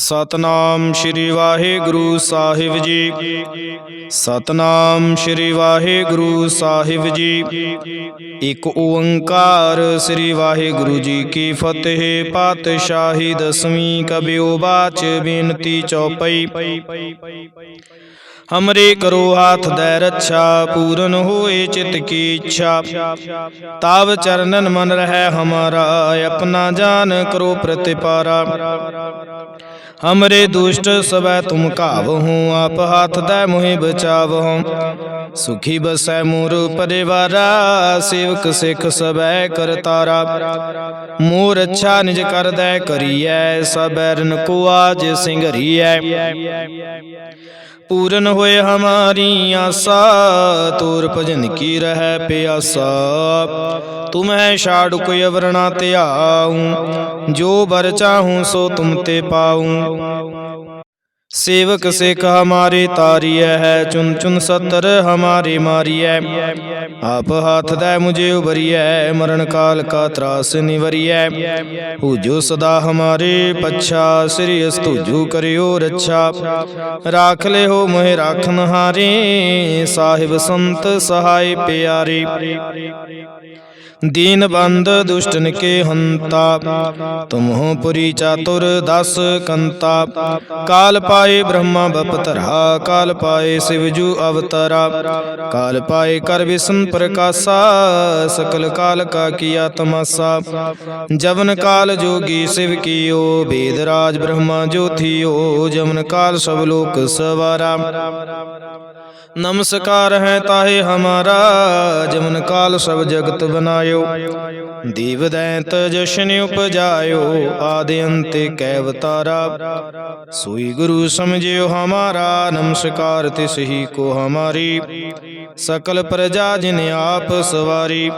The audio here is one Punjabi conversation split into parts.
ਸਤਨਾਮ ਸ੍ਰੀ ਵਾਹਿਗੁਰੂ ਸਾਹਿਬ ਜੀ। ਸਤਨਾਮ ਸ੍ਰੀ ਵਾਹਿਗੁਰੂ ਸਾਹਿਬ ਜੀ। ਇੱਕ ਓੰਕਾਰ ਸ੍ਰੀ ਵਾਹਿਗੁਰੂ ਜੀ ਕੀ ਫਤਿਹ। ਪਾਤਸ਼ਾਹੀ ਦਸਵੀਂ ਕਬਿਓ ਬਾਚ ਬੇਨਤੀ ਚੌਪਈ। ਹਮਰੇ ਕਰੋ ਹਾਥ ਦੈ ਰੱਛਾ, ਪੂਰਨ ਹੋਏ ਚਿਤ ਕੀ ਇੱਛਾ। ਤਾਵ ਚਰਨਨ ਮਨ ਰਹਿ ਹਮਾਰਾ, ਆਪਣਾ ਜਾਨ ਕਰੋ ਪ੍ਰਤਿਪਾਰਾ। ਹਮਰੇ ਦੁਸ਼ਟ ਸਵੈ ਤੁਮ ਕਾਵਹੁ ਆਪ ਹੱਥ ਦੈ ਮੋਹਿ ਬਚਾਵਹੁ ਸੁਖੀ ਬਸੈ ਮੂਰ ਪਰਿਵਾਰਾ ਸੇਵਕ ਸਿਖ ਸਵੈ ਕਰਤਾਰਾ ਮੋਰ ਅੱਛਾ ਨਿਜ ਕਰਦੈ ਕਰੀਐ ਸਬੈਰਨ ਕੋ ਆਜ ਸਿੰਘਰੀਐ ਪੂਰਨ ਹੋਏ ਹਮਾਰੀ ਆਸਾ, ਤੋਰ ਭਜਨ ਕੀ ਰਹਿ ਪਿਆਸਾ। ਤੁਮਹਿ ਛਾੜ ਕੋਈ ਅਵਰਣਾ ਧਿਆਉ ਜੋ ਬਰ ਚਾਹੂੰ ਸੋ ਤੁਮ ਤੇ ਪਾਉ। ਸੇਵਕ ਸਿਖ ਹਮਾਰੇ ਤਾਰੀਐ ਹੈ ਚੁਨ ਚੁਨ ਸਤਰ ਹਮਾਰੇ ਮਾਰੀਐ। ਆਪ ਹੱਥ ਦਾ ਮੁਝੇ ਉਬਰੀਐ ਮਰਨ ਕਾਲ ਕਾ ਤਰਾਸ ਨਿਵਰੀਐ। ਹੂਜੋ ਸਦਾ ਹਮਾਰੇ ਪੱਛਾ, ਸ੍ਰੀ ਅਸਤੂਜੂ ਕਰਿਓ ਰੱਛਾ। ਰਾਖ ਲੈ ਹੋ ਮੋਹਿ ਰਾਖਨ ਹਾਰੇ ਸਾਹਿਬ ਸੰਤ ਸਹਾਈ ਪਿਆਰੇ। प्यारे दीन बंद दुष्टन के हंता तुम हो पुरी चातुर दस कंता काल पाए ब्रह्मा बपतरा काल पाए शिवजू अवतरा काल पाए कर विष्णु प्रकाशा सकल काल का किया तमाशा जवन काल जोगी शिव कियो वेद राज ब्रह्मा ज्योतियो जवन काल सब लोक सवारा ਨਮਸਕਾਰ ਹੈ ਤਾਹੇ ਹਮਾਰਾ, ਜਮਨ ਕਾਲ ਸਭ ਜਗਤ ਬਨਾਇਓ। ਦੀਵ ਦੈਂਤ ਜਸ਼ਨ ਉਪਜਾਇਓ, ਆਦਿ ਅੰਤੇ ਕੈ ਅਵਤਾਰਾ ਸੋਈ ਗੁਰੂ ਸਮਝਿਓ ਹਮਾਰਾ, ਨਮਸਕਾਰ ਤਿਸ ਹੀ ਕੋ ਹਮਾਰੀ। ਸਕਲ ਪ੍ਰਜਾ ਜਿਨ ਆਪ ਸਵਾਰੀ,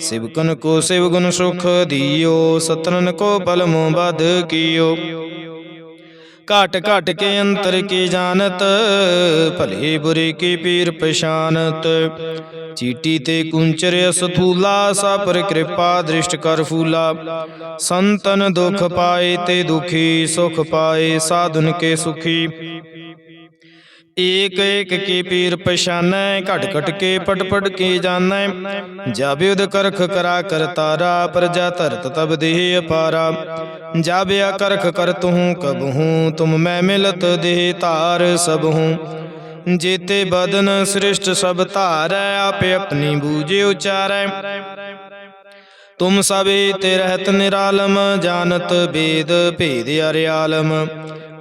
ਸਿਵਕਨ ਕੋ ਸਿਵ ਗੁਣ ਸੁਖ ਦਿਓ, ਸਤਨਨ ਕੋ ਬਲ ਮੋ ਬਦ ਘਟ ਘਟ ਕੇ ਅੰਤਰ ਕੀ ਜਾਣਤ ਭਲੇ ਬੁਰੇ ਕੀ ਪੀਰ ਪਛਾਨਤ ਚੀਟੀ ਤੇ ਕੁੰਚਰ ਅਸਥੂਲਾ ਸਾ ਪਰ ਕਿਰਪਾ ਦ੍ਰਿਸ਼ਟ ਕਰ ਫੂਲਾ ਸੰਤਨ ਦੁਖ ਪਾਏ ਤੇ ਦੁਖੀ ਸੁਖ ਪਾਏ ਸਾਧੁਨ ਕੇ ਸੁਖੀ ਏਕ ਏਕ ਕੀ ਪੀਰ ਪਛਾਨੈ, ਘਟ ਘਟ ਕੇ ਪਟ ਪਟ ਕੇ ਜਾਣੈ। ਜਾਬੇ ਉਦ ਕਰਖ ਕਰਾ ਕਰ ਤਾਰਾ, ਪ੍ਰਜਾ ਧਰਤ ਤਬ ਦੇਹ ਅਪਾਰਾ। ਜਾਬਿਆ ਕਰਖ ਕਰ ਤੂੰ ਕਬਹੂ ਤੁਮ ਮੈਂ ਮਿਲਤ ਦੇਹ ਧਾਰ ਸਬਹੂ ਜੇਤੇ ਬਦਨ ਸ੍ਰਿਸ਼ਟ ਸਭ ਧਾਰੈ, ਆਪੇ ਆਪਣੀ ਬੂਝੇ ਉਚਾਰੈ। ਤੁਮ ਸਭੇ ਤੇ ਰਹਿਤ ਨਿਰਾਲਮ, ਜਾਣਤ ਬੇਦ ਭੇਦ ਅਰਿਆਲਮ।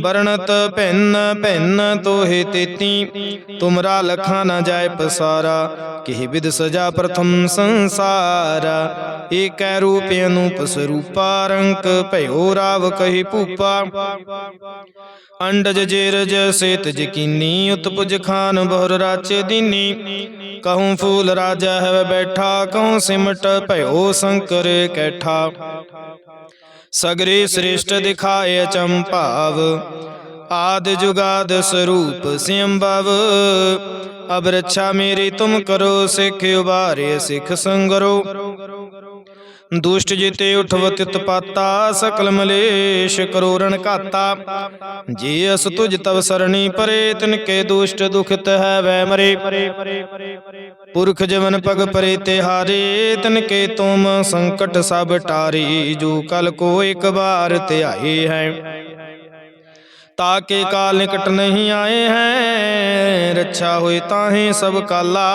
ਵਰਣਤ ਭਿੰਨ ਭਿੰਨ ਤੋਹਿ ਤੇਤੀ। ਤੁਮਰਾ ਲਖਾ ਨ ਜਾਏ ਪਸਾਰਾ, ਕਿਹ ਵਿਦ ਸਜਾ ਪ੍ਰਥਮ ਸੰਸਾਰਾ। ਏਕੈ ਰੂਪ ਅਨੂਪ ਸਰੂਪਾ, ਰੰਕ ਭਇਓ ਰਾਵ ਕਹੀ ਭੂਪਾ। ਅੰਡਜ ਜੇਰਜ ਸੇਤ ਜਕੀਨੀ, ਉਤਪੁਜ ਖਾਨ ਬਹੁਰ ਰਾਚੇ ਦੀਨੀ। ਕਹੂੰ ਫੂਲ ਰਾਜਾ ਹੈ ਬੈਠਾ, ਕਹੂੰ ਸਿਮਟ ਭਇਓ ਸ਼ੰਕਰ ਕੈਠਾ। ਸਗਰੇ ਸ੍ਰੇਸ਼ਟ ਦਿਖਾਏ ਚੰਪਾਵ ਆਦ ਜੁਗਾਦ ਸਰੂਪ ਸਿੰਭਵ ਅਬ ਰੱਛਾ ਮੇਰੀ ਤੁਮ ਕਰੋ, ਸਿੱਖ ਉਬਾਰੇ ਸਿੱਖ ਸੰਗਰੋ। ਦੁਸ਼ਟ ਜਿਤੇ ਉਠਵ ਤਿਤ ਸਕਲ ਮਲੇਸ਼ ਕਰੋਰਣ ਘਾਤਾ। ਜੇ ਅਸ ਤੁਜ ਤਵ ਸਰਣੀ ਪਰੇ ਤਿਨ ਕੇ ਦੁਸ਼ਟ ਦੁਖਤ ਹੈ ਵੈ ਮਰੇ। ਪੁਰਖ ਜਵਨ ਪਗ ਪਰੇ ਤੇ ਹਾਰੇ ਤਿਨ ਕੇ ਤੁਮ ਸੰਕਟ ਸਭ ਟਾਰੀ। ਜੋ ਕਲ ਕੋ ਇੱਕ ਬਾਰ ਧਿਆਏ ਹੈ ਤਾਕੇ ਕਾਲ ਨਿਕਟ ਨਹੀਂ ਆਏ ਹੈ। ਰੱਛਾ ਹੋਏ ਤਾਹੇ ਸਭ ਕਾਲਾ।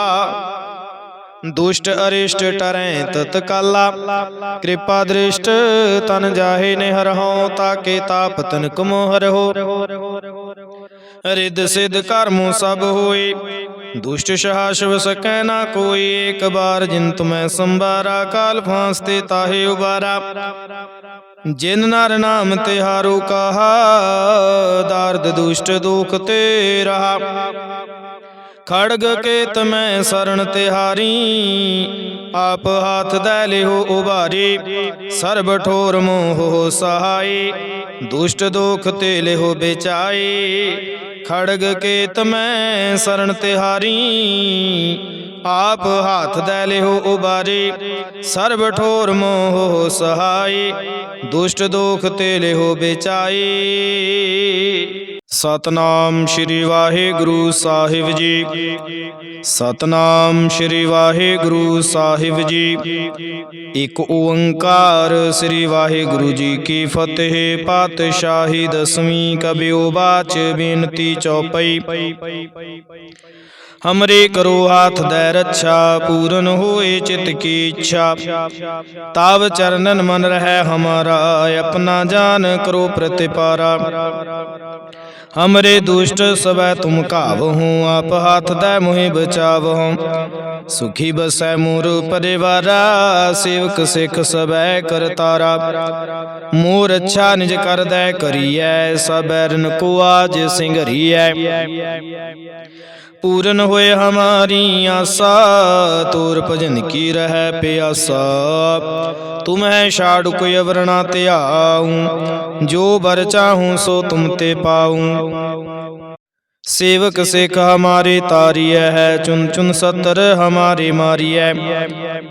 ਦੁਸ਼ਟ ਅਰਿਸ਼ਟ ਟਰੈ ਤਤ ਕਾਲਾ। ਕਿਰਪਾ ਦ੍ਰਿਸ਼ਟ ਤਨ ਜਾਹੇ ਨੇ ਹਰਹੁ ਤਾਕੇ ਤਾਪ ਤਨ ਕਮੋ ਹਰਹੁ ਰਿਦ ਸਿਧ ਕਰਮੁ ਸਭ ਹੋਏ। ਦੁਸ਼ਟ ਸ਼ਹਾਸ਼ਵ ਸਕੈ ਨਾ ਕੋਈ, ਏਕ ਬਾਰ ਜਿਨ ਤੁਮੈ ਸੰਬਾਰਾ ਕਾਲ ਫਾਂਸ ਤੇ ਤਾਹੇ ਉਬਾਰਾ। ਜਿਨ ਨਰ ਨਾਮ ਤਿਹਾਰੋ ਕਹਾ, ਦਰਦ ਦੁਸ਼ਟ ਦੁਖ ਤੇ ਰਹਾ। ਖੜਗ ਕੇਤ ਮੈਂ ਸਰਣ ਤਿਹਾਰੀ, ਆਪ ਹਾਥ ਦੈ ਲਿਓ ਉਬਾਰੀ ਸਰਬ ਠੋਰ ਮੋਹ ਸਹਾਈ, ਦੁਸ਼ਟ ਦੋਖ ਤੇ ਲਿਓ ਬੇਚਾਈ। ਖੜਗ ਕੇਤ ਮੈਂ ਸਰਣ ਤਿਹਾਰੀ, ਆਪ ਹਾਥ ਦੈ ਲਿਓ ਉਬਾਰੀ ਸਰਬ ਠੋਰ ਮੋਹ ਸਹਾਈ, ਦੁਸ਼ਟ ਦੋਖ ਤੇ ਲਿਓ ਬੇਚਾਈ। ਸਤਨਾਮ ਸ਼੍ਰੀ ਵਾਹਿਗੁਰੂ ਸਾਹਿਬ ਜੀ। ਸਤਨਾਮ ਸ਼੍ਰੀ ਵਾਹਿਗੁਰੂ ਸਾਹਿਬ ਜੀ। ਇੱਕ ਓੰਕਾਰ ਸ੍ਰੀ ਵਾਹਿਗੁਰੂ ਜੀ ਕੀ ਫਤਿਹ। ਪਾਤਸ਼ਾਹੀ ਦਸਵੀਂ ਕਬਿਓ ਬਾਚ ਬੇਨਤੀ ਚੌਪਈ। ਹਮਰੇ ਕਰੋ ਹਾਥ ਦੈ ਰੱਛਾ, ਪੂਰਨ ਹੋਏ ਚਿਤ ਕੀ ਇੱਛਾ। ਤਾਵ ਚਰਨਨ ਮਨ ਰਹਿ ਹਮਾਰਾ, ਆਪਣਾ ਜਾਨ ਕਰੋ ਪ੍ਰਤਿਪਾਰਾ। ਹਮਰੇ ਦੁਸ਼ਟ ਸਵੈ ਤੁਮ ਕਾਵਹੁ ਆਪ ਹੱਥ ਦੈ ਮੋਹਿ ਬਚਾਵਹੁ ਸੁਖੀ ਬਸੈ ਮੋਰ ਪਰਿਵਾਰਾ ਸੇਵਕ ਸਿਖ ਸਬੈ ਕਰਤਾਰਾ ਮੋਰ ਅੱਛਾ ਨਿਜ ਕਰਦੈ ਕਰੀਐ ਸਬੈਰਨ ਕੋ ਆਜ ਸਿੰਘਰੀਐ ਪੂਰਨ ਹੋਏ ਹਮਾਰੀ ਆਸਾ, ਤੋਰ ਭਜਨ ਕੀ ਰਹਿ ਪਿਆਸਾ। ਤੁਮ ਹੈ ਛਾੜ ਕੋਈ ਅਵਰਣਾ ਧਿਆਉ ਜੋ ਬਰ ਚਾਹੂੰ ਸੋ ਤੁਮ ਤੇ ਪਾਉ। ਸੇਵਕ ਸਿਖ ਹਮਾਰੇ ਤਾਰੀਐ ਹੈ ਚੁਨ ਚੁਨ ਸਤਰ ਹਮਾਰੇ ਮਾਰੀਐ।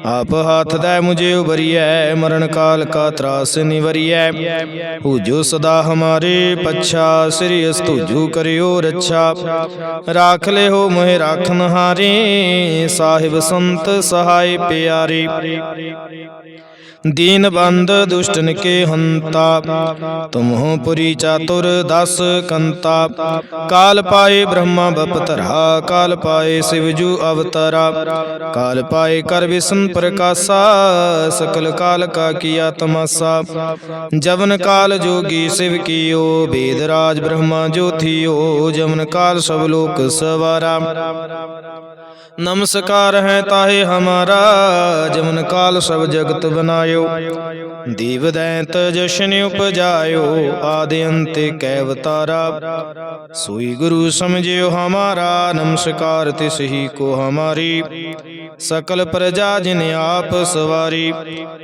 ਆਪ ਹੱਥ ਦਾ ਮੁਝੇ ਉਬਰੀਐ ਮਰਨ ਕਾਲ ਕਾ ਤਰਾਸ ਨਿਵਰੀਐ। ਹੂਜੋ ਸਦਾ ਹਮਾਰੇ ਪਛਾ, ਸ੍ਰੀ ਅਸਤੂਜੂ ਕਰਿਓ ਰੱਛਾ। ਰਾਖ ਲੈ ਹੋ ਮੋਹਿ ਰਾਖਨ ਹਾਰੇ ਸਾਹਿਬ ਸੰਤ ਸਹਾਈ ਪਿਆਰੇ। दीन बंद दुष्टन के हंता तुम हो पुरी चातुर दस कंता काल पाए ब्रह्मा बपतरा काल पाए शिवजू अवतरा काल पाए कर विष्णु प्रकाशा सकल काल का किया तमाशा जवन काल जोगी शिव कियो वेद राज ब्रह्मा जो थियो जवन काल सब लोक सवारा नमस्कार है ताहे हमारा जमन काल सब जगत बनायो ਆਇਓ ਦੀਵ ਦੈਂਤ ਜਸ਼ਨ ਉਪਜਾਇਓ। ਆਦ ਅੰਤੇ ਕੈ ਵਤਾਰਾ ਸੋਈ ਗੁਰੂ ਸਮਝਿਓ ਹਮਾਰਾ। ਨਮਸਕਾਰ ਤਿਸ ਸਹੀ ਕੋ ਹਮਾਰੀ। ਸਕਲ ਪ੍ਰਜਾ ਜਿਨ ਆਪ ਸਵਾਰੀ।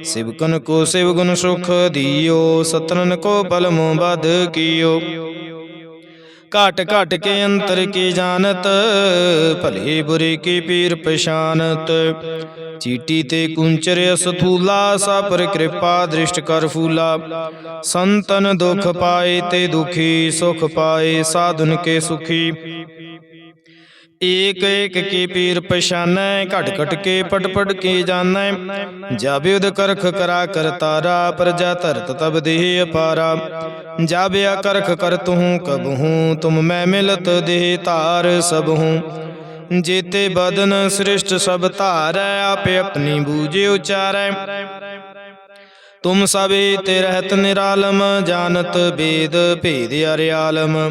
ਸਿਵਕਨ ਕੋ ਸਿਵ ਗੁਣ ਸੁਖ ਦਿਓ। ਸਤਨਨ ਕੋ ਬਲ ਬਦ ਕੀਓ। ਘਟ ਘਟ ਕੇ ਅੰਤਰ ਕੀ ਜਾਣਤ ਭਲੇ ਬੁਰੇ ਕੀ ਪੀਰ ਪਛਾਨਤ ਚੀਟੀ ਤੇ ਕੁੰਚਰ ਅਸਥੂਲਾ ਸਾ ਪਰ ਕਿਰਪਾ ਦ੍ਰਿਸ਼ਟ ਕਰ ਫੂਲਾ ਸੰਤਨ ਦੁਖ ਪਾਏ ਤੇ ਦੁਖੀ ਸੁਖ ਪਾਏ ਸਾਧੁਨ ਕੇ ਸੁਖੀ ਏਕ ਏਕ ਕੀ ਪੀਰ ਪਛਾਨੈ, ਘਟ ਘਟ ਕੇ ਪਟ ਪਟ ਕੇ ਜਾਣੈ। ਜਾਬੇ ਉਦ ਕਰਖ ਕਰਾ ਕਰਤਾਰਾ ਪ੍ਰਜਾ ਧਰਤ ਤਬ ਦੇਹ ਅਪਾਰਾ। ਜਾਬਿਆ ਕਰਖ ਕਰ ਤੂੰ ਕਬਹੂ ਤੁਮ ਮੈਂ ਮਿਲਤ ਦੇਹ ਧਾਰ ਸਬਹੂ ਜੇਤੇ ਬਦਨ ਸ੍ਰਿਸ਼ਟ ਸਭ ਧਾਰੈ, ਆਪੇ ਆਪਣੀ ਬੂਝੇ ਉਚਾਰੈ। ਤੁਮ ਸਭੇ ਤੇ ਰਹਿਤ ਨਿਰਾਲਮ, ਜਾਣਤ ਬੇਦ ਭੇਦ ਅਰਿਆਲਮ।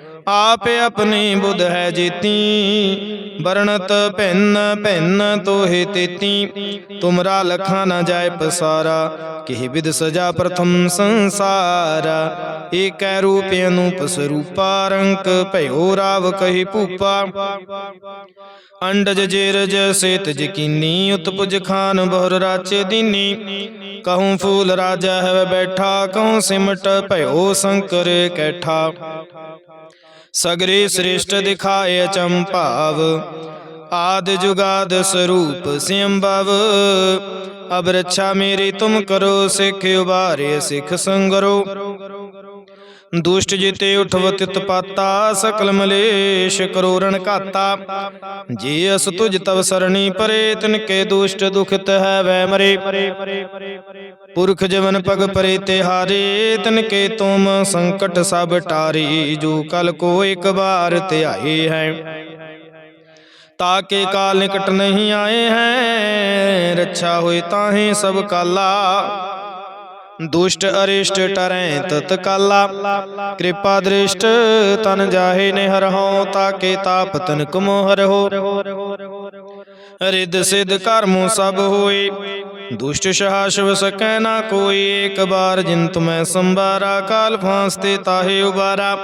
ਆਪ ਆਪਣੀ ਬੁੱਧ ਹੈ ਜੀਤੀ, ਵਰਣਤ ਭਿੰਨ ਭਿੰਨ ਤੋਹਿ ਤੇਤੀ। ਤੁਮਰਾ ਲਖਾ ਨ ਜਾਏ ਪਸਾਰਾ, ਕਿਹ ਵਿਦ ਸਜਾ ਪ੍ਰਥਮ ਸੰਸਾਰਾ। ਏਕੈ ਰੂਪ ਅਨੂਪ ਸਰੂਪਾ, ਰੰਕ ਭਇਓ ਰਾਵ ਕਹੀ ਭੂਪਾ। ਅੰਡਜ ਜੇਰਜ ਸੇਤ ਜਕੀਨੀ, ਉਤਪੁਜ ਖਾਨ ਬਹੁਰ ਰਾਚੇ ਦੀਨੀ। ਕਹੂੰ ਫੂਲ ਰਾਜਾ ਹੈ ਬੈਠਾ, ਕਹੂੰ ਸਿਮਟ ਭਇਓ ਸ਼ੰਕਰ ਕੈਠਾ। ਸਗਰੇ ਸ੍ਰੇਸ਼ਟ ਦਿਖਾਏ ਅਚੰਭਾਵ ਆਦ ਜੁਗਾਦ ਸਰੂਪ ਸਿੰਭਵ ਅਬ ਰੱਛਾ ਮੇਰੀ ਤੁਮ ਕਰੋ, ਸਿੱਖ ਉਬਾਰੇ ਸਿੱਖ ਸੰਗਰੋ। ਦੁਸ਼ਟ ਜਿਤੇ ਉਠਵ ਤਿਤ ਪਾਤਾ, ਸਕਲ ਮਲੇਸ਼ ਕਰੋਰਣ ਘਾਤਾ। ਜੇ ਅਸ ਤੁਜ ਤਵ ਸਰਣੀ ਪਰੇ, ਤਿਨ ਕੇ ਦੁਸ਼ਟ ਦੁਖਿਤ ਹੈ ਵੈ ਮਰੇ। ਪੁਰਖ ਜਵਨ ਪਗ ਪਰੇ ਤੇ ਹਾਰੇ, ਤਿਨ ਕੇ ਤੁਮ ਸੰਕਟ ਸਭ ਟਾਰੀ, ਜੋ ਕਲ ਕੋ ਇੱਕ ਬਾਰ ਧਿਆਏ ਹੈ। ਤਾਕੇ ਕਾਲ ਨਿਕਟ ਨਹੀਂ ਆਏ ਹੈ, ਰੱਛਾ ਹੋਏ ਤਾਹੇ ਸਭ ਕਾਲਾ। ਦੁਸ਼ਟ ਅਰਿਸ਼ਟ ਟਰੈ ਤਤ ਕਾਲਾ। ਕਿਰਪਾ ਦ੍ਰਿਸ਼ਟ ਤਨ ਜਾਹੇ ਨੇ ਹਰਹੁ ਤਾਕੇ ਤਾਪ ਤਨ ਕਮੋ ਹਰਹੁ ਰਿੱਧ ਸਿੱਧ ਕਰਮੋ ਸਭ ਹੋਏ। ਦੁਸ਼ਟ ਸਹਾਸ਼ਵ ਸਕੈ ਨਾ ਕੋਈ, ਏਕ ਬਾਰ ਜਿਨ ਤੁਮੈ ਸੰਬਾਰਾ ਕਾਲ ਫਾਂਸ ਤੇ ਤਾਹੇ ਉਬਾਰਾ।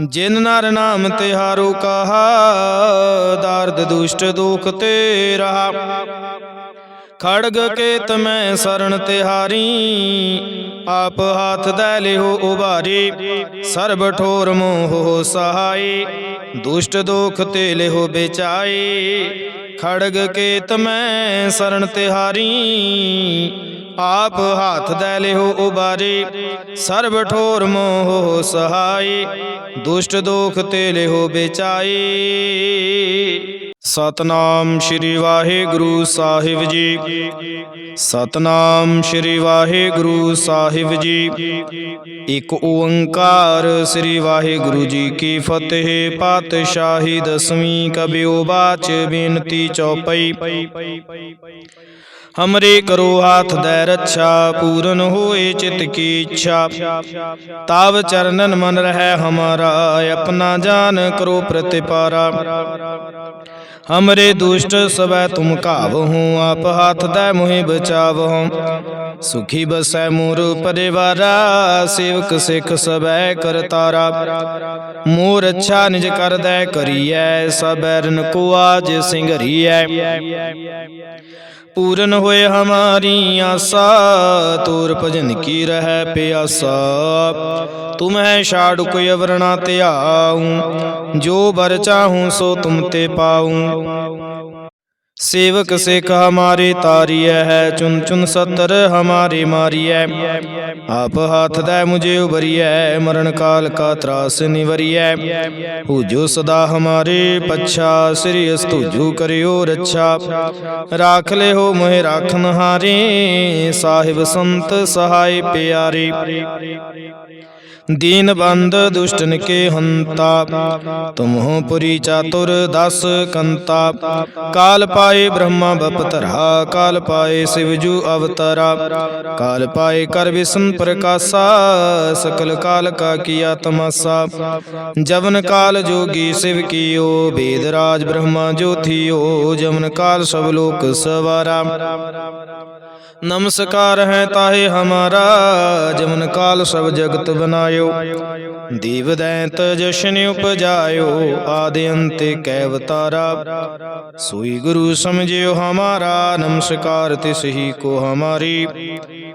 ਜਿਨ ਨਰ ਨਾਮ ਤਿਹਾਰੋ ਕਹਾ, ਦਰਦ ਦੁਸ਼ਟ ਦੁਖ ਤੇ ਰਹਾ। ਖੜਗ ਕੇਤ ਮੈਂ ਸਰਣ ਤਿਹਾਰੀ, ਆਪ ਹਾਥ ਦੈ ਲਿਓ ਉਬਾਰੀ ਸਰਬ ਠੋਰ ਮੋਹ ਸਹਾਈ, ਦੁਸ਼ਟ ਦੁਖ ਤੇ ਲਿਓ ਬੇਚਾਈ। ਖੜਗ ਕੇਤ ਮੈਂ ਸਰਣ ਤਿਹਾਰੀ, ਆਪ ਹਾਥ ਦੈ ਲਿਓ ਉਬਾਰੀ ਸਰਬ ਠੋਰ ਮੋਹ ਸਹਾਈ, ਦੁਸ਼ਟ ਦੋਖ ਤੇ ਲਿਓ ਬੇਚਾਈ। ਸਤਨਾਮ ਸ਼੍ਰੀ ਵਾਹਿਗੁਰੂ ਸਾਹਿਬ ਜੀ। ਸਤਨਾਮ ਸ਼੍ਰੀ ਵਾਹਿਗੁਰੂ ਸਾਹਿਬ ਜੀ। ਇੱਕ ਓੰਕਾਰ ਸ੍ਰੀ ਵਾਹਿਗੁਰੂ ਜੀ ਕੀ ਫਤਿਹ। ਪਾਤਸ਼ਾਹੀ ਦਸਵੀਂ ਕਬਿਓ ਬਾਚ ਬੇਨਤੀ ਚੌਪਈ। ਹਮਰੇ ਕਰੋ ਹਾਥ ਦੈ ਰੱਛਾ, ਪੂਰਨ ਹੋਏ ਚਿਤ ਕੀ ਇੱਛਾ। ਤਾਵ ਚਰਨਨ ਮਨ ਰਹਿ ਹਮਾਰਾ, ਆਪਣਾ ਜਾਨ ਕਰੋ ਪ੍ਰਤਿਪਾਰਾ। ਹਮਰੇ ਦੁਸ਼ਟ ਸਵੈ ਤੁਮ ਕਾਵਹੁ ਆਪ ਹੱਥ ਦੈ ਮੋਹਿ ਬਚਾਵਹੁ ਸੁਖੀ ਬਸੈ ਮੋਰ ਪਰਿਵਾਰਾ ਸੇਵਕ ਸਿਖ ਸਵੈ ਕਰਤਾਰਾ ਮੋਰ ਅੱਛਾ ਨਿਜ ਕਰਦੈ ਕਰੀਐ ਸਬੈਰਨ ਕੋ ਆਜ ਸਿੰਘਰੀਐ ਪੂਰਨ ਹੋਏ ਹਮਾਰੀ ਆਸਾ, ਤੂਰ ਭਜਨ ਕੀ ਰਹਿ ਪਿਆਸਾ। ਤੁਮਹਿ ਛਾੜ ਕੋਈ ਅਵਰਣਾ ਧਿਆਉ ਜੋ ਬਰ ਚਾਹੂੰ ਸੋ ਤੁਮ ਤੇ ਪਾਉ। ਸੇਵਕ ਸਿਖ ਹਮਾਰੇ ਤਾਰੀਐ ਹੈ ਚੁਨ ਚੁਨ ਸਤਰ ਹਮਾਰੇ ਮਾਰੀਐ। ਆਪ ਹੱਥ ਦੈ ਮੁਝੇ ਉਬਰੀਐ ਮਰਨ ਕਾਲ ਕਾ ਤਰਾਸ ਨਿਵਰੀਐ। ਹੂਜੋ ਸਦਾ ਹਮਾਰੇ ਪਛਾ, ਸ੍ਰੀ ਅਸਤੂਜੂ ਕਰਿਓ ਰੱਛਾ। ਰਾਖ ਲੈ ਹੋ ਮੋਹਿ ਰਾਖਨ ਹਾਰੇ ਸਾਹਿਬ ਸੰਤ ਸਹਾਈ ਪਿਆਰੇ। प्यारे दीन बंद दुष्टन के हंता तुम हो पुरी चातुर दस कंता काल पाए ब्रह्मा बपतरा काल पाए शिवजू अवतरा काल पाए कर विष्णु प्रकाशा सकल काल का किया तमाशा जवन काल जोगी शिव कियो वेद राज ब्रह्मा ज्योतियो जवन काल सब लोक सवारा ਨਮਸਕਾਰ ਹੈ ਤਾਹੇ ਹਮਾਰਾ, ਜਮਨ ਕਾਲ ਸਭ ਜਗਤ ਬਨਾਇਓ। ਦੀਵ ਦੈਂਤ ਜਸ਼ਨ ਉਪਜਾਇਓ, ਆਦਿ ਅੰਤੇ ਕੈ ਵਤਾਰਾ ਸੋਈ ਗੁਰੂ ਸਮਝਿਓ ਹਮਾਰਾ, ਨਮਸਕਾਰ ਤਿਸ ਹੀ ਕੋ ਹਮਾਰੀ।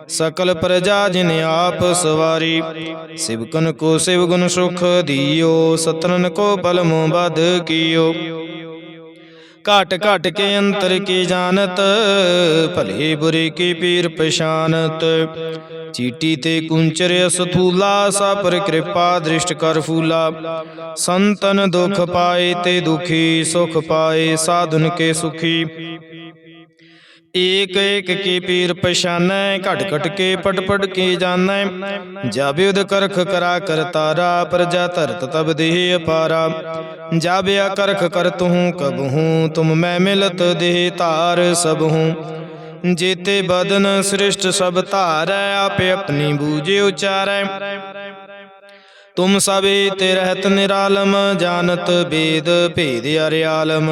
ਸਕਲ ਪ੍ਰਜਾ ਜਿਨ ਆਪ ਸਵਾਰੀ ਸਿਵਕਨ ਕੋ ਸਿਵਗੁਣ ਸੁਖ ਦਿਓ, ਸਤਨਨ ਕੋ ਬਲ ਮੋ ਬਦ ਕੀਓ। ਘਟ ਘਟ ਕੇ ਅੰਤਰ ਕੀ ਜਾਣਤ ਭਲੇ ਬੁਰੇ ਕੀ ਪੀਰ ਪਛਾਨਤ ਚੀਟੀ ਤੇ ਕੁੰਚਰ ਅਸਥੂਲਾ ਸਾ ਪਰ ਕਿਰਪਾ ਦ੍ਰਿਸ਼ਟ ਕਰ ਫੂਲਾ ਸੰਤਨ ਦੁਖ ਪਾਏ ਤੇ ਦੁਖੀ ਸੁਖ ਪਾਏ ਸਾਧੁਨ ਕੇ ਸੁਖੀ ਏਕ ਏਕ ਕੀ ਪੀਰ ਪਛਾਨੈ, ਘਟ ਘਟ ਕੇ ਪਟ ਪਟ ਕੀ ਜਾਣੈ। ਜਾਬੇ ਉਦ ਕਰਖ ਕਰਾ ਕਰਤਾਰਾ ਪ੍ਰਜਾ ਧਰਤ ਤਬ ਦੇਹ ਅਪਾਰਾ। ਜਾਬਿਆ ਕਰਖ ਕਰ ਤੂੰ ਕਬਹੂ ਤੁਮ ਮੈਂ ਮਿਲਤ ਦੇਹ ਧਾਰ ਸਬਹੂ ਜੇਤੇ ਬਦਨ ਸ੍ਰਿਸ਼ਟ ਸਭ ਧਾਰੈ, ਆਪੇ ਆਪਣੀ ਬੂਝੇ ਉਚਾਰੈ। ਤੁਮ ਸਭੇ ਤੇ ਰਹਿਤ ਨਿਰਾਲਮ, ਜਾਣਤ ਬੇਦ ਭੇਦ ਅਰਿਆਲਮ।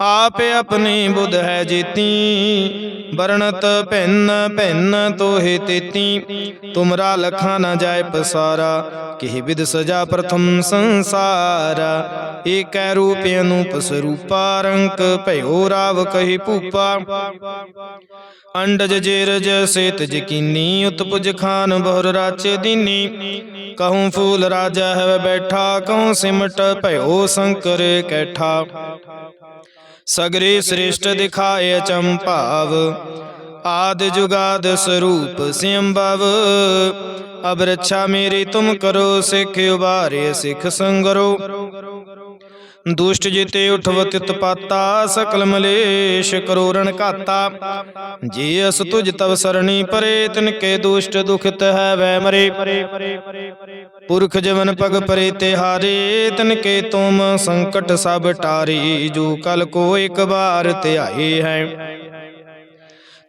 ਆਪ ਆਪਣੀ ਬੁੱਧ ਹੈ ਜੀਤੀ, ਵਰਣਤ ਭਿੰਨ ਭਿੰਨ ਤੋਹੇ ਤੇਤੀ। ਤੁਮਰਾ ਲਖਾ ਨਾ ਜਾਏ ਪਸਾਰਾ, ਕਿਹ ਵਿਦ ਸਜਾ ਪ੍ਰਥਮ ਸੰਸਾਰ। ਏਕੈ ਰੂਪ ਅਨੂਪ ਸਰੂਪਾ, ਰੰਕ ਭਇਓ ਰਾਵ ਕਹੀ ਭੂਪਾ। ਅੰਡਜ ਜੇਰਜ ਸੇਤ ਜਕੀਨੀ, ਉਤਪੁਜ ਖਾਨ ਬਹੁਰ ਰਾਚੇ ਦੀਨੀ। ਕਹੂੰ ਫੂਲ ਰਾਜਾ ਹੈ ਬੈਠਾ, ਕਹੂੰ ਸਿਮਟ ਭਇਓ ਸ਼ੰਕਰ ਕੈਠਾ। ਸਗਰੇ ਸ੍ਰੇਸ਼ਟ ਦਿਖਾਏ ਅਚੰਭਾਵ ਆਦ ਜੁਗਾਦ ਸਰੂਪ ਸਿਮਭਵ ਅਬ ਰੱਛਾ ਮੇਰੀ ਤੁਮ ਕਰੋ, ਸਿੱਖ ਉਬਾਰੇ ਸਿੱਖ ਸੰਗਰੋ। ਦੁਸ਼ਟ ਜਿਤੇ ਉਠਵ ਤਿਤ ਪਾਤਾ, ਸਕਲ ਮਲੇਸ਼ ਕਰੋਰਣ ਘਾਤਾ। ਜੇ ਅਸ ਤੁਜ ਤਵ ਸਰਣੀ ਪਰੇ ਤਿਨ ਕੇ ਦੁਸ਼ਟ ਦੁਖਤ ਹੈ ਵੈ ਮਰੇ। ਪੁਰਖ ਜਵਨ ਪਗ ਪਰੇ ਤੇ ਹਾਰੇ ਤਿਨ ਕੇ ਤੁਮ ਸੰਕਟ ਸਭ ਟਾਰੀ। ਜੋ ਕਲ ਕੋ ਇੱਕ ਬਾਰ ਧਿਆਏ ਹੈ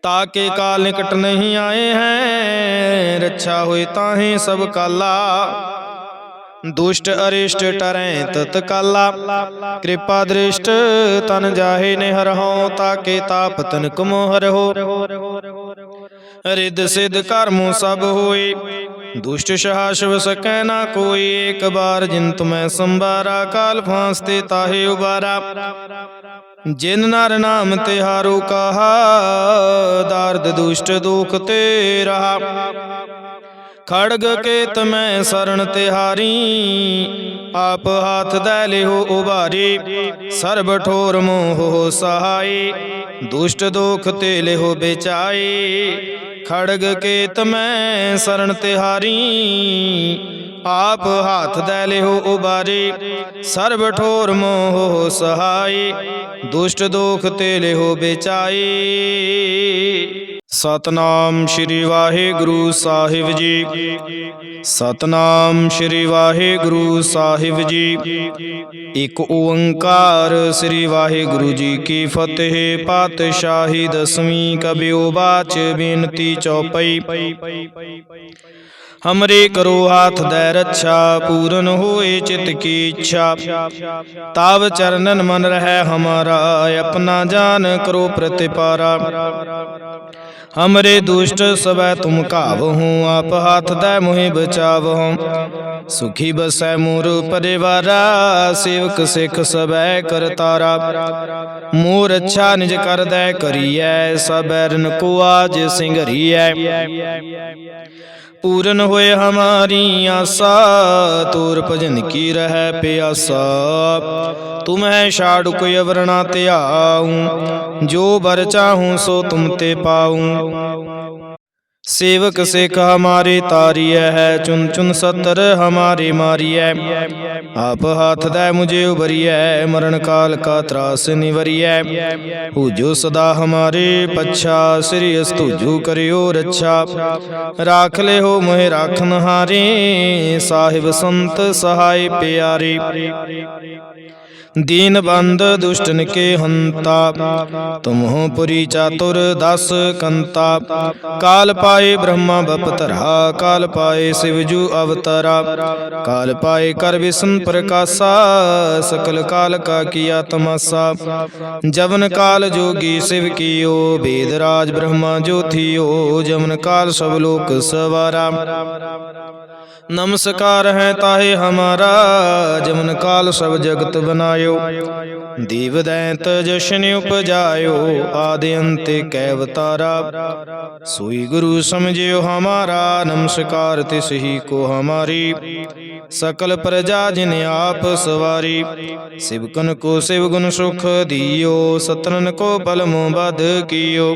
ਤਾਕੇ ਕਾਲ ਨਿਕਟ ਨਹੀਂ ਆਏ ਹੈ। ਰੱਛਾ ਹੋਏ ਤਾਹੇ ਸਭ ਕਾਲਾ। ਦੁਸ਼ਟ ਅਰਿਸ਼ਟ ਟਰੈ ਤਤਕਾਲਾ ਕਿਰਪਾ ਦ੍ਰਿਸ਼ਟ ਤਨ ਜਾਹੇ ਨੇ ਹਰਹੁ ਤਾਕੇ ਤਾਪ ਤਨ ਕਮੋ ਹਰਹੁ ਰਿਦ ਸਿਧ ਕਰਮੁ ਸਭ ਹੋਏ। ਦੁਸ਼ਟ ਸਹਾਸ਼ਵ ਸਕੈ ਨਾ ਕੋਈ, ਇੱਕ ਬਾਰ ਜਿਨ ਤੁਮੈ ਸੰਬਾਰਾ ਕਾਲ ਫਾਂਸ ਤੇ ਤਾਹੇ ਉਬਾਰਾ। ਜਿਨ ਨਰ ਨਾਮ ਤਿਹਾਰੂ ਕਹਾ, ਦਰਦ ਦੁਸ਼ਟ ਦੁਖ ਤੇ ਰਹਾ। ਖੜਗ ਕੇਤ ਮੈਂ ਸ਼ਰਨ ਤਿਹਾਰੀ, ਆਪ ਹਾਥ ਦੈ ਲਿਓ ਉਬਾਰੀ ਸਰਬ ਠੋਰ ਮੋਹ ਸਹਾਈ, ਦੁਸ਼ਟ ਦੋਖ ਤੇ ਲਿਓ ਬੇਚਾਈ। ਖੜਗ ਕੇਤ ਮੈਂ ਸਰਣ ਤਿਹਾਰੀ, ਆਪ ਹਾਥ ਦੈ ਲਿਓ ਉਬਾਰੀ ਸਰਬ ਠੋਰ ਮੋਹ ਸਹਾਈ, ਦੁਸ਼ਟ ਦੋਖ ਤੇ ਲਿਓ ਬੇਚਾਈ। ਸਤਨਾਮ ਸ਼੍ਰੀ ਵਾਹਿਗੁਰੂ ਸਾਹਿਬ ਜੀ। ਸਤਨਾਮ ਸ਼੍ਰੀ ਵਾਹਿਗੁਰੂ ਸਾਹਿਬ ਜੀ। ਇੱਕ ਓੰਕਾਰ ਸ੍ਰੀ ਵਾਹਿਗੁਰੂ ਜੀ ਕੀ ਫਤਿਹ, ਪਾਤਸ਼ਾਹੀ ਦਸਵੀਂ ਕਬਿਓ ਬਾਚ ਬੇਨਤੀ ਚੌਪਈ। ਹਮਰੇ ਕਰੋ ਹਾਥ ਦੈ ਰੱਛਾ, ਪੂਰਨ ਹੋਏ ਚਿਤ ਕੀ ਇੱਛਾ। ਤਾਵ ਚਰਨਨ ਮਨ ਰਹਿ ਹਮਾਰਾ, ਆਪਣਾ ਜਾਨ ਕਰੋ ਪ੍ਰਤਿਪਾਰਾ। ਹਮਰੇ ਦੁਸ਼ਟ ਸਵੈ ਤੁਮ ਕਾਵਹੁ ਆਪ ਹੱਥ ਦੈ ਮੋਹਿ ਬਚਾਵਹੁ। ਸੁਖੀ ਬਸੈ ਮੋਰ ਪਰਿਵਾਰਾ, ਸੇਵਕ ਸਿਖ ਸਵੈ ਕਰਤਾਰਾ ਮੋਰ ਅੱਛਾ ਨਿਜ ਕਰਦੈ ਕਰੀਐ ਸਬੈਰਨ ਕੋ ਆਜ ਸਿੰਘਰੀਐ ਪੂਰਨ ਹੋਏ ਹਮਾਰੀ ਆਸਾ, ਤੂਰ ਭਜਨ ਕੀ ਰਹਿ ਪਿਆਸਾ। ਤੁਮ ਹੈ ਛਾੜ ਕੋਈ ਅਵਰਣਾ ਧਿਆਉ ਜੋ ਬਰ ਚਾਹੂੰ ਸੋ ਤੁਮ ਤੇ ਪਾਉ। ਸੇਵਕ ਸਿਖ ਹਮਾਰੇ ਤਾਰੀਐ ਹੈ ਚੁਨ ਚੁਨ ਸਤਰ ਹਮਾਰੇ ਮਾਰੀਐ। ਆਪ ਹਾਥ ਦਾ ਮੁਝੇ ਉਬਰੀਐ ਮਰਨ ਕਾਲ ਕਾ ਤਰਾਸ ਨਿਵਰੀਐ। ਹੂਜੋ ਸਦਾ ਹਮਾਰੇ ਪੱਛਾ, ਸ੍ਰੀ ਅਸਤੂਜੂ ਕਰਿਓ ਰੱਛਾ। ਰਾਖ ਲਿਓ ਮੋਹਿ ਰਾਖਨ ਹਾਰੇ ਸਾਹਿਬ ਸੰਤ ਸਹਾਈ ਪਿਆਰੇ। ਦੀਨ ਬੰਦ ਦੁਸ਼ਟਨ ਕੇ ਹੰਤਾ। ਤੁਮਹੁ ਪੁਰੀ ਚਾਤੁਰ ਦਸ ਕੰਤਾ। ਕਾਲ ਪਾਏ ਬ੍ਰਹਮਾ ਬਪਤਰਾ ਕਾਲ ਪਾਏ ਸਿਵਜੂ ਅਵਤਰਾ। ਕਾਲ ਪਾਏ ਕਰ ਵਿਸ਼ਨ ਪ੍ਰਕਾਸ਼ਾ, ਸਕਲ ਕਾਲ ਕਾ ਕੀਆ ਤਮਾਸਾ। ਜਵਨ ਕਾਲ ਜੋਗੀ ਸਿਵ ਕੀਓ, ਵੇਦ ਰਾਜ ਬ੍ਰਹਮਾ ਜੋਥੀਓ, ਜਵਨ ਕਾਲ ਸਭ ਸਵਾਰਾ। ਨਮਸਕਾਰ ਹੈ ਤਾਹੇ ਹਮਾਰਾ, ਜਮਨ ਕਾਲ ਸਭ ਜਗਤ ਬਨਾਇਓ। ਦੀਵ ਦੈਂਤ ਜਸ਼ਨ ਉਪਜਾਇਓ, ਆਦਿ ਅੰਤ ਕੈ ਅਵਤਾਰਾ ਸੋਈ ਗੁਰੂ ਸਮਝਿਓ ਹਮਾਰਾ, ਨਮਸਕਾਰ ਤਿਸ ਹੀ ਕੋ ਹਮਾਰੀ। ਸਕਲ ਪ੍ਰਜਾ ਜਿਨ ਆਪ ਸਵਾਰੀ ਸਿਵਕਨ ਕੋ ਸਿਵ ਗੁਣ ਸੁਖ ਦਿਓ, ਸਤਨਨ ਕੋ ਪਲਮੋ ਬਦ ਕੀਓ।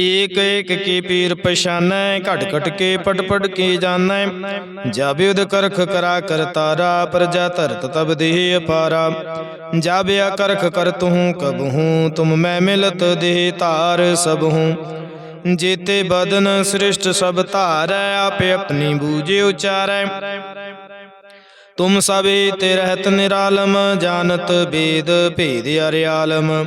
ਏਕ ਏਕ ਕੀ ਪੀਰ ਪਛਾਨੈ, ਘਟ ਘਟ ਕੇ ਪਟ ਪਟ ਕੇ ਜਾਣੈ। ਜਬ ਉਦ ਕਰਖ ਕਰਾ ਕਰ ਤਾਰਾ ਪ੍ਰਜਾ ਧਰਤ ਤਬ ਦੇਹ ਅਪਾਰਾ। ਜਬ ਕਰਖ ਕਰ ਤੂੰ ਕਬਹੂ ਤੁਮ ਮੈਂ ਮਿਲਤ ਦੇਹ ਧਾਰ ਸਭ ਹੂੰ। ਜੇਤੇ ਬਦਨ ਸ੍ਰਿਸ਼ਟ ਸਭ ਧਾਰੈ, ਆਪੇ ਆਪਣੀ ਬੂਝੇ ਉਚਾਰੈ। ਤੁਮ ਸਭੇ ਤੇ ਰਹਿਤ ਨਿਰਾਲਮ, ਜਾਣਤ ਬੇਦ ਭੇਦ ਅਰਿਆਲਮ।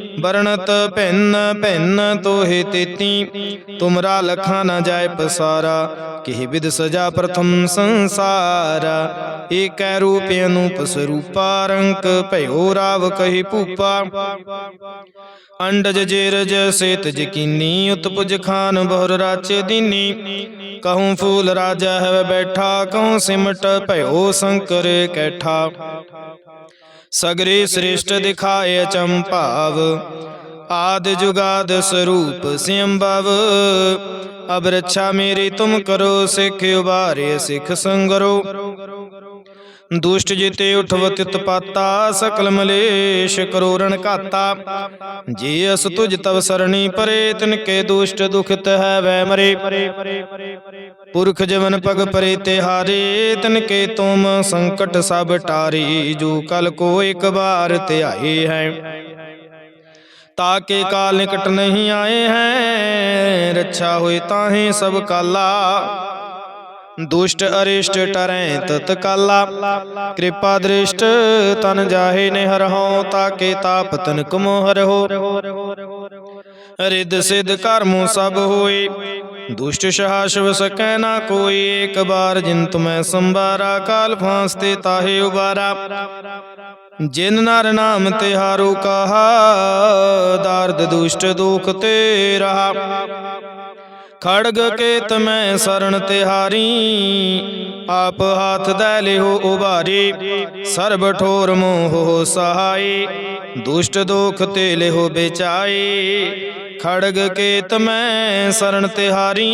ਵਰਣਤ ਭਿੰਨ ਭਿੰਨ ਤੋਹੇ ਤੇਤੀ। ਤੁਮਰਾ ਲਖਾ ਨਾ ਜਾਏ ਪਸਾਰਾ, ਕਿਹ ਵਿਦ ਸਜਾ ਪ੍ਰਥਮ ਸੰਸਾਰ। ਏਕੈ ਰੂਪ ਅਨੂਪ ਸਰੂਪਾ, ਰੰਕ ਭਇਓ ਰਾਵ ਕਹੀ ਭੂਪਾ। ਅੰਡਜ ਜੇਰਜ ਸੇਤ ਜਕੀਨੀ, ਉਤਪੁਜ ਖਾਨ ਬਹੁਰ ਰਾਚ ਦੀਨੀ। ਕਹੂੰ ਫੂਲ ਰਾਜਾ ਹੈ ਬੈਠਾ, ਕਹੂੰ ਸਿਮਟ ਭਇਓ ਸ਼ੰਕਰ ਕੈਠਾ। ਸਗਰੇ ਸ੍ਰੇਸ਼ਟ ਦਿਖਾਏ ਅਚੰਭਾਵ ਆਦ ਜੁਗਾਦ ਸਰੂਪ ਸਿੰਭਵ ਅਬ ਰੱਛਾ ਮੇਰੀ ਤੁਮ ਕਰੋ, ਸਿੱਖ ਉਬਾਰੇ ਸਿੱਖ ਸੰਗਰੋ। ਦੁਸ਼ਟ ਜਿਤੇ ਉਠਵ ਤਿਤ ਸਕਲ ਮਲੇਸ਼ ਕਰੋਰਣ ਘਾਤਾ। ਜੇ ਅਸ ਤੁਜ ਤਵ ਸਰਣੀ ਪਰੇ ਤਿਨ ਕੇ ਦੁਸ਼ਟ ਦੁਖਤ ਹੈ ਵੈ ਮਰੇ। ਪੁਰਖ ਜਵਨ ਪਗ ਪਰੇ ਤੇ ਹਾਰੇ, ਤਿਨ ਕੇ ਤੁਮ ਸੰਕਟ ਸਭ ਟਾਰੀ, ਜੋ ਕਲ ਕੋ ਇੱਕ ਬਾਰ ਧਿਆਏ ਹੈ। ਤਾਕੇ ਕਾਲ ਨਿਕਟ ਨਹੀਂ ਆਏ ਹੈ, ਰੱਛਾ ਹੋਏ ਤਾਹੇ ਸਭ ਕਾਲਾ। ਦੁਸ਼ਟ ਅਰਿਸ਼ਟ ਟਰੈ ਤਤ ਕਾਲਾ। ਕਿਰਪਾ ਦ੍ਰਿਸ਼ਟ ਤਨ ਜਾਹੇ ਨੇ ਹਰਹੁ ਤਾਕੇ ਤਾਪ ਤਨ ਕਮੋ ਹਰਹੁ ਰਿਦ ਸਿਧ ਕਰਮੁ ਸਭ ਹੋਏ। ਦੁਸ਼ਟ ਸਹਾਸ਼ਵ ਸਕੈ ਨਾ ਕੋਈ ਏਕ ਬਾਰ ਜਿਨ ਤੁਮੈ ਸੰਬਾਰਾ ਕਾਲ ਫਾਂਸ ਤੇ ਤਾਹੇ ਉਬਾਰਾ। ਜਿਨ ਨਰ ਨਾਮ ਤਿਹਾਰੂ ਕਹਾ, ਦਰਦ ਦੁਸ਼ਟ ਦੁਖ ਤੇ ਰਹਾ। ਖੜਗ ਕੇਤ ਮੈਂ ਸਰਣ ਤਿਹਾਰੀ ਆਪ ਹਾਥ ਦੈ ਲਿਓ ਉਬਾਰੀ। ਸਰਬ ਠੋਰ ਮੋਹ ਸਹਾਈ, ਦੁਸ਼ਟ ਦੁਖ ਤੇ ਲਿਓ ਬੇਚਾਈ। ਖੜਗ ਕੇਤ ਮੈਂ ਸ਼ਰਨ ਤਿਹਾਰੀ।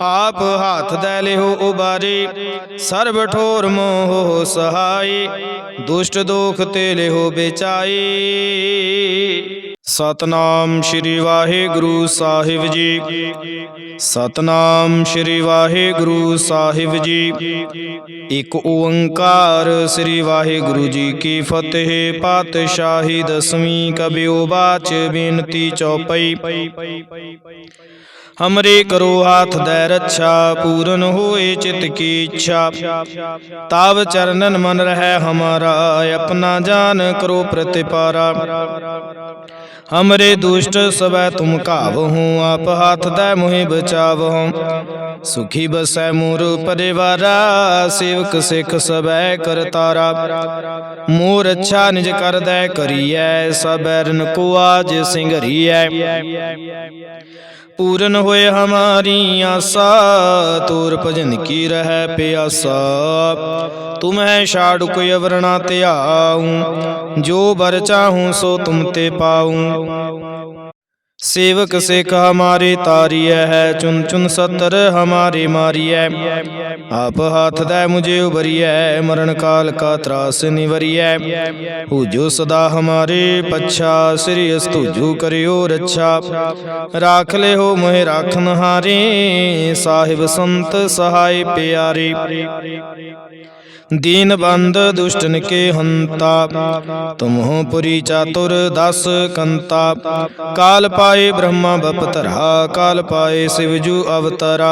ਆਪ ਹਾਥ ਦੈ ਲਿਓ ਉਬਾਰੇ, ਸਰਬ ਠੋਰ ਮੋਹ ਸਹਾਈ ਦੁਸ਼ਟ ਦੋਖ ਤੇ ਲਿਓ ਬੇਚਾਈ ਸਤਨਾਮ ਸ਼੍ਰੀ ਵਾਹਿਗੁਰੂ ਸਾਹਿਬ ਜੀ। ਸਤਨਾਮ ਸ਼੍ਰੀ ਵਾਹਿਗੁਰੂ ਸਾਹਿਬ ਜੀ। ਇੱਕ ਓੰਕਾਰ ਸ੍ਰੀ ਵਾਹਿਗੁਰੂ ਜੀ ਕੀ ਫਤਿਹ। ਪਾਤਸ਼ਾਹੀ ਦਸਵੀਂ ਕਬਿਓ ਬਾਚ ਬੇਨਤੀ ਚੌਪਈ। ਹਮਰੇ ਕਰੋ ਹਾਥ ਦੈ ਰੱਛਾ, ਪੂਰਨ ਹੋਏ ਚਿਤ ਕੀ ਇੱਛਾ। ਤਾਵ ਚਰਨਨ ਮਨ ਰਹਿ ਹਮਾਰਾ, ਆਪਣਾ ਜਾਨ ਕਰੋ ਪ੍ਰਤਿਪਾਰਾ। ਹਮਰੇ ਦੁਸ਼ਟ ਸਵੈ ਤੁਮ ਕਾਵਹੁ ਆਪ ਹੱਥ ਦੈ ਮੋਹਿ ਬਚਾਵਹੁ ਸੁਖੀ ਬਸੈ ਮੋਰ ਪਰਿਵਾਰਾ ਸੇਵਕ ਸਿਖ ਸਬੈ ਕਰਤਾਰਾ ਮੋਰ ਅੱਛਾ ਨਿਜ ਕਰਦੈ ਕਰੀਐ ਸਬੈਰਨ ਕੋ ਆਜ ਸਿੰਗਰੀਐ ਪੂਰਨ ਹੋਏ ਹਮਾਰੀ ਆਸਾ, ਤੂਰ ਭਜਨ ਕੀ ਰਹਿ ਪਿਆਸਾ? ਤੁਮ ਹੈ ਛਾੜੂ ਕੋਈ ਅਵਰਣਾ ਧਿਆਉ ਜੋ ਬਰ ਚਾਹੂੰ ਸੋ ਤੁਮ ਤੇ ਪਾਉ। ਸੇਵਕ ਸੇਖਾ ਮਾਰੇ ਤਾਰੀਐ, ਹੈ ਚੁਨ ਚੁਨ ਸਤਰ ਹਮਾਰੇ ਮਾਰੀਐ। ਆਪ ਹੱਥ ਦਾ ਮੁਝੇ ਉਬਰੀਐ ਮਰਨ ਕਾਲ ਕਾ ਤਰਾਸ ਨਿਵਰੀਐ। ਹੂਜੋ ਸਦਾ ਹਮਾਰੇ ਪੱਛਾ, ਸ੍ਰੀ ਅਸਤੂਜੂ ਕਰਿਓ ਰੱਛਾ। ਰਾਖ ਲੈ ਹੋ ਮੋਹਿ ਰਾਖਨ ਹਾਰੇ ਸਾਹਿਬ ਸੰਤ ਸਹਾਈ ਪਿਆਰੇ। दीन बंद दुष्टन के हंता तुम हो पुरी चातुर दस कंता काल पाए ब्रह्मा बपतरा काल पाए शिवजू अवतरा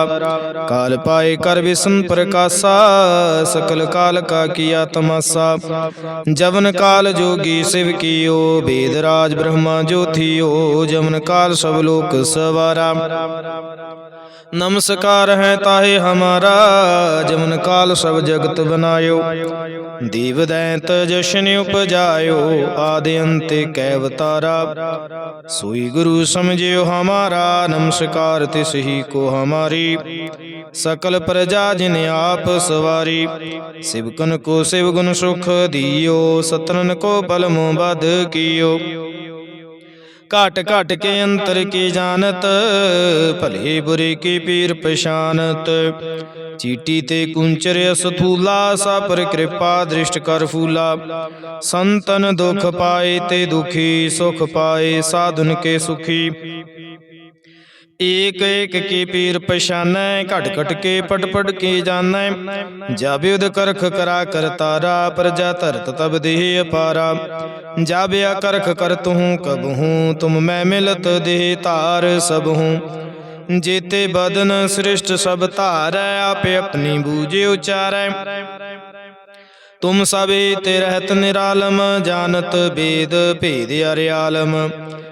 काल पाए कर विष्णु प्रकाशा सकल काल का किया तमाशा जवन काल जोगी शिव कियो वेद राज ब्रह्मा ज्योतियो जवन काल सब लोक सवारा ਨਮਸਕਾਰ ਹੈ ਤਾਹੇ ਹਮਾਰਾ, ਜਮਨ ਕਾਲ ਸਭ ਜਗਤ ਬਨਾਇਓ। ਦੀਵ ਦੈਂਤ ਜਸ਼ਨ ਉਪਜਾਇਓ, ਆਦਿ ਅੰਤੇ ਕੈ ਵਤਾਰਾ ਸੋਈ ਗੁਰੂ ਸਮਝਿਓ ਹਮਾਰਾ, ਨਮਸਕਾਰ ਤਿਸ ਹੀ ਕੋ ਹਮਾਰੀ। ਸਕਲ ਪ੍ਰਜਾ ਜਿਨ ਆਪ ਸਵਾਰੀ ਸਿਵਕਨ ਕੋ ਸਿਵ ਗੁਣ ਸੁਖ ਦਿਓ, ਸਤਨਨ ਕੋ ਪਲਮੋ ਬਦ ਕੀਓ। ਘਟ ਘਟ ਕੇ ਅੰਤਰ ਕੀ ਜਾਣਤ ਭਲੇ ਬੁਰੇ ਕੀ ਪੀਰ ਪਛਾਨਤ ਚੀਟੀ ਤੇ ਕੁੰਚਰ ਅਸਥੂਲਾ ਸਾ ਪਰ ਕਿਰਪਾ ਦ੍ਰਿਸ਼ਟ ਕਰ ਫੂਲਾ ਸੰਤਨ ਦੁਖ ਪਾਏ ਤੇ ਦੁਖੀ ਸੁਖ ਪਾਏ ਸਾਧੁਨ ਕੇ ਸੁਖੀ ਏਕ ਏਕ ਕੀ ਪੀਰ ਪਛਾਨੈ, ਘਟ ਘਟ ਕੇ ਪਟ ਪਟ ਕੀ ਜਾਣੈ। ਜਾਬੇ ਉਦ ਕਰਖ ਕਰਾ ਕਰਤਾਰਾ ਪ੍ਰਜਾ ਧਰਤ ਤਬ ਦੇਹ ਅਪਾਰਾ। ਜਾਬਿਆ ਕਰਖ ਕਰ ਤੂੰ ਕਬਹੂ ਤੁਮ ਮੈਂ ਮਿਲਤ ਦੇਹ ਧਾਰ ਸਬਹੂ ਜੇਤੇ ਬਦਨ ਸ੍ਰਿਸ਼ਟ ਸਭ ਧਾਰੈ, ਆਪੇ ਆਪਣੀ ਬੂਝੇ ਉਚਾਰੈ। ਤੁਮ ਸਭੇ ਤੇ ਰਹਿਤ ਨਿਰਾਲਮ, ਜਾਣਤ ਬੇਦ ਭੇਦ ਅਰਿਆਲਮ।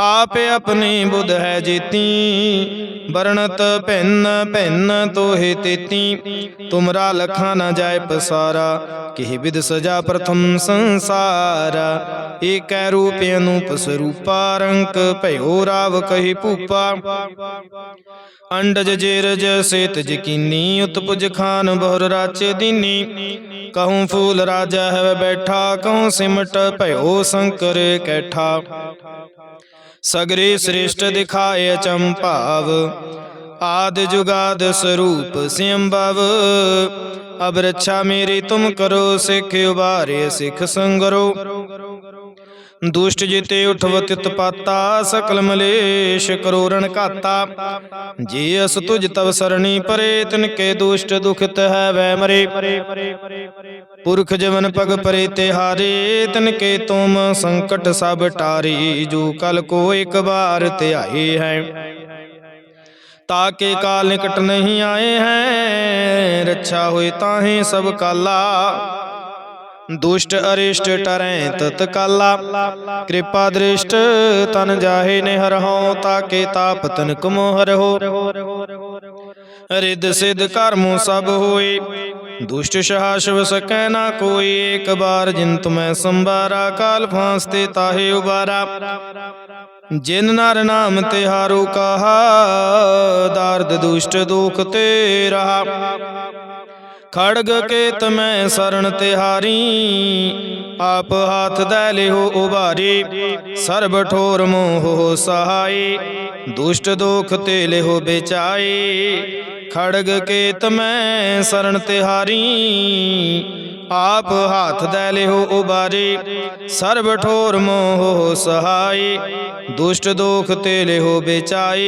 ਆਪ ਆਪਣੀ ਬੁੱਧ ਹੈ ਜੀਤੀ। ਵਰਣਤ ਭਿੰਨ ਭਿੰਨ ਤੋਹਿ ਤੇਤੀ। ਤੁਮਰਾ ਲਖਾ ਨ ਜਾਏ ਪਸਾਰਾ। ਕਿਹ ਵਿਦ ਸਜਾ ਪ੍ਰਥਮ ਸੰਸਾਰਾ। ਏਕੈ ਰੂਪ ਅਨੂਪ ਸਰੂਪਾ। ਰੰਕ ਭਇਓ ਰਾਵ ਕਹੀ ਭੂਪਾ। ਅੰਡਜ ਜੇਰਜ ਸੇਤ ਜਕੀਨੀ। ਉਤਪੁਜ ਖਾਨ ਬਹੁਰ ਰਾਚੇ ਦੀਨੀ। ਕਹੂੰ ਫੂਲ ਰਾਜਾ ਹੈ ਬੈਠਾ। ਕਹੂੰ ਸਿਮਟ ਭਇਓ ਸ਼ੰਕਰ ਕੈਠਾ। ਸਗਰੇ ਸ੍ਰੇਸ਼ਟ ਦਿਖਾਏ ਚੰਪਾਵ ਆਦ ਜੁਗਾਦ ਸਰੂਪ ਸਿੰਭਵ ਅਬ ਰੱਛਾ ਮੇਰੀ ਤੁਮ ਕਰੋ, ਸਿੱਖ ਉਬਾਰੇ ਸਿੱਖ ਸੰਗਰੋ। ਦੁਸ਼ਟ ਜਿਤੇ ਉਠਵਤ ਤਿਤ ਸਕਲ ਮਲੇਸ਼ ਕਰੋਰਣ ਘਾਤਾ। ਜੇ ਅਸ ਤੁਜ ਤਵ ਸਰਣੀ ਪਰੇ, ਤਿਨ ਕੇ ਦੁਸ਼ਟ ਦੁਖਿਤ ਹੈ ਵੈ ਮਰੇ। ਪੁਰਖ ਜਵਨ ਪਗ ਪਰੇ ਤੇ ਹਾਰੇ, ਤਿਨ ਕੇ ਤੁਮ ਸੰਕਟ ਸਭ ਟਾਰੀ, ਜੋ ਕਲ ਕੋ ਇੱਕ ਬਾਰ ਆਏ ਹੈ। ਤਾਕੇ ਕਾਲ ਨਿਕਟ ਨਹੀਂ ਆਏ ਹੈ, ਰੱਛਾ ਹੋਏ ਤਾਹੇ ਸਭ ਕਾਲਾ। ਦੁਸ਼ਟ ਅਰਿਸ਼ਟ ਟਰੈ ਤਤ ਕਾਲਾ। ਕਿਰਪਾ ਦ੍ਰਿਸ਼ਟ ਤਨ ਜਾਹੇ ਨੇ ਹਰਹੁ ਤਾਕੇ ਤਾਪ ਤਨ ਕਮੋ ਹਰਹੁ ਰਿਦ ਸਿਧ ਕਰਮੁ ਸਭ ਹੋਏ। ਦੁਸ਼ਟ ਸ਼ਹਾਸ਼ਵ ਸਕੈ ਨਾ ਕੋਈ ਇੱਕ ਬਾਰ ਜਿਨ ਤੁਮੈ ਸੰਬਾਰਾ ਕਾਲ ਫਾਂਸ ਤੇ ਤਾਹੇ ਉਬਾਰਾ। ਜਿਨ ਨਰ ਨਾਮ ਤਿਹਾਰੂ ਕਹਾ, ਦਰਦ ਦੁਸ਼ਟ ਦੁਖ ਤੇ ਰਹਾ। ਖੜਗ ਕੇ ਤਮੈ ਸਰਣ ਤਿਹਾਰੀ, ਆਪ ਹਾਥ ਦੈ ਲਿਓ ਉਬਾਰੀ ਸਰਬ ਠੋਰ ਮੋਹ ਸਹਾਈ, ਦੁਸ਼ਟ ਦੋਖ ਤੇ ਲਿਓ ਬੇਚਾਈ। ਖੜਗ ਕੇ ਤਮੈ ਸਰਣ ਤਿਹਾਰੀ, ਆਪ ਹਾਥ ਦੈ ਲਿਓ ਉਬਾਰੀ ਸਰਬ ਠੋਰ ਮੋਹ ਸਹਾਈ, ਦੁਸ਼ਟ ਦੋਖ ਤੇ ਲਿਓ ਬੇਚਾਈ।